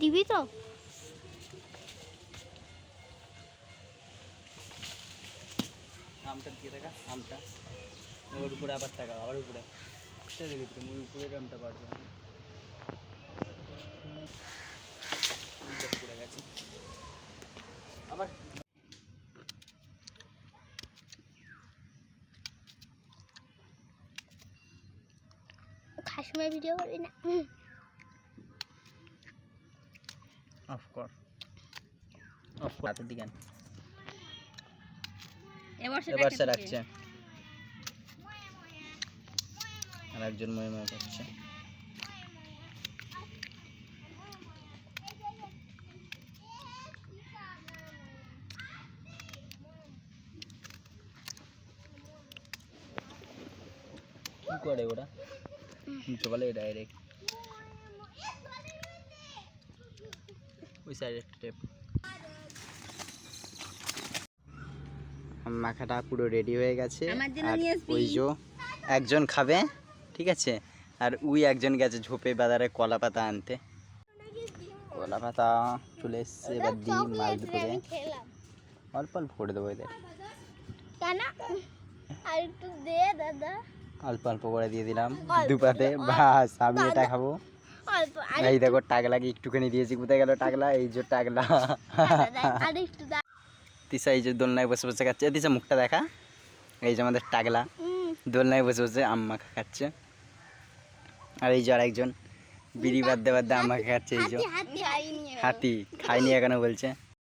দিবি তো? আমটা দিয়ে আমটা। ওর উপরে আবার উপরে। তুমি আমটা পারবে আবার ভিডিও করি না? অফ কর অফ কর হাতের দিকে এবার এবার সে রাখছে। আর একজন করছে। কি করে ওরা? নিচে বলে ডাইরেক্ট ওই সাইডে স্টেপ মাখাটা পুরো রেডি হয়ে গেছে। আর ওই যে একজন খাবে ঠিক আছে? আর উই একজন গেছে ঝোপে বাজারে কলা পাতা আনতে। কলা পাতা চলে এসছে এবার দিই মাল দুপুরে অল্প অল্প করে দেবো এদের। কেন? আর একটু দে দাদা। অল্প অল্প করে দিয়ে দিলাম। দুপাতে। বাস আমি এটা খাব। এই দেখো টাকলাকে একটুখানি দিয়েছি কোথায় গেল টাকলা এই যে টাকলা দা তিসা এই যে দোলনায় বসে বসে খাচ্ছে। তিসা মুখটা দেখা? এই যে আমাদের টাকলা দোলনায় বসে বসে আম্মা খাচ্ছে। আর এই যে আর একজন বিড়ি বাদ দে আম্মাকে খাচ্ছে এই যে। হাতি খায়নি হাতি খাইনি এখনও বলছে।